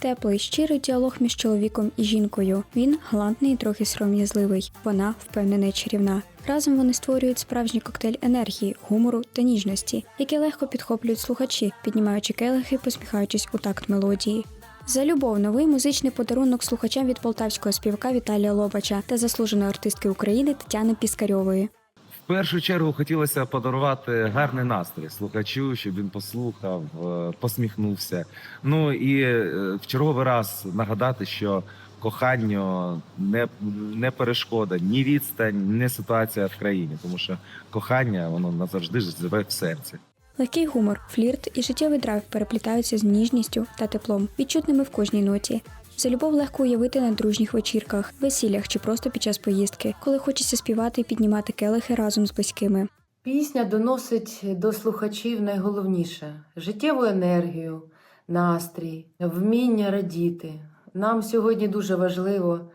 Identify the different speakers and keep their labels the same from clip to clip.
Speaker 1: Теплий, щирий діалог між чоловіком і жінкою. Він галантний і трохи сором'язливий. Вона впевнена і чарівна. Разом вони створюють справжній коктейль енергії, гумору та ніжності, які легко підхоплюють слухачі, піднімаючи келихи, посміхаючись у такт мелодії. За любов новий музичний подарунок слухачам від полтавського співака Віталія Лобача та заслуженої артистки України Тетяни Піскарьової.
Speaker 2: Першу чергу хотілося подарувати гарний настрій слухачу, щоб він послухав, е, посміхнувся. Ну і е, в черговий раз нагадати, що коханню не, не перешкода ні відстань, ні ситуація в країні, тому що кохання воно назавжди живе в серці.
Speaker 1: Легкий гумор, флірт і життєвий драйв переплітаються з ніжністю та теплом, відчутними в кожній ноті. За любов легко уявити на дружніх вечірках, весіллях чи просто під час поїздки, коли хочеться співати і піднімати келихи разом з близькими.
Speaker 3: Пісня доносить до слухачів найголовніше життєву енергію, настрій, вміння радіти. Нам сьогодні дуже важливо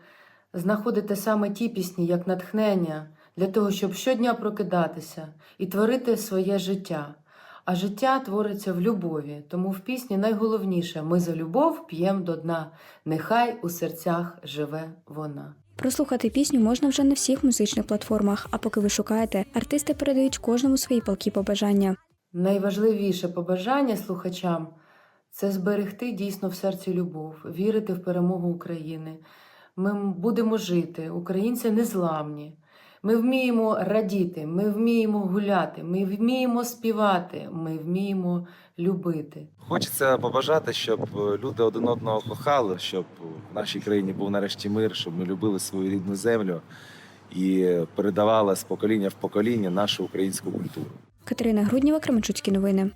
Speaker 3: знаходити саме ті пісні як натхнення для того, щоб щодня прокидатися і творити своє життя. А життя твориться в любові, тому в пісні найголовніше ми за любов п'ємо до дна. Нехай у серцях живе вона.
Speaker 1: Прослухати пісню можна вже на всіх музичних платформах, а поки ви шукаєте, артисти передають кожному свої палкі побажання.
Speaker 3: Найважливіше побажання слухачам це зберегти дійсно в серці любов, вірити в перемогу України. Ми будемо жити, українці незламні. Ми вміємо радіти, ми вміємо гуляти, ми вміємо співати, ми вміємо любити.
Speaker 2: Хочеться побажати, щоб е, люди один одного кохали, щоб в нашій країні був нарешті мир, щоб ми любили свою рідну землю і передавали з покоління в покоління нашу українську культуру.
Speaker 1: Катерина Грудніва, Кременчуцькі новини.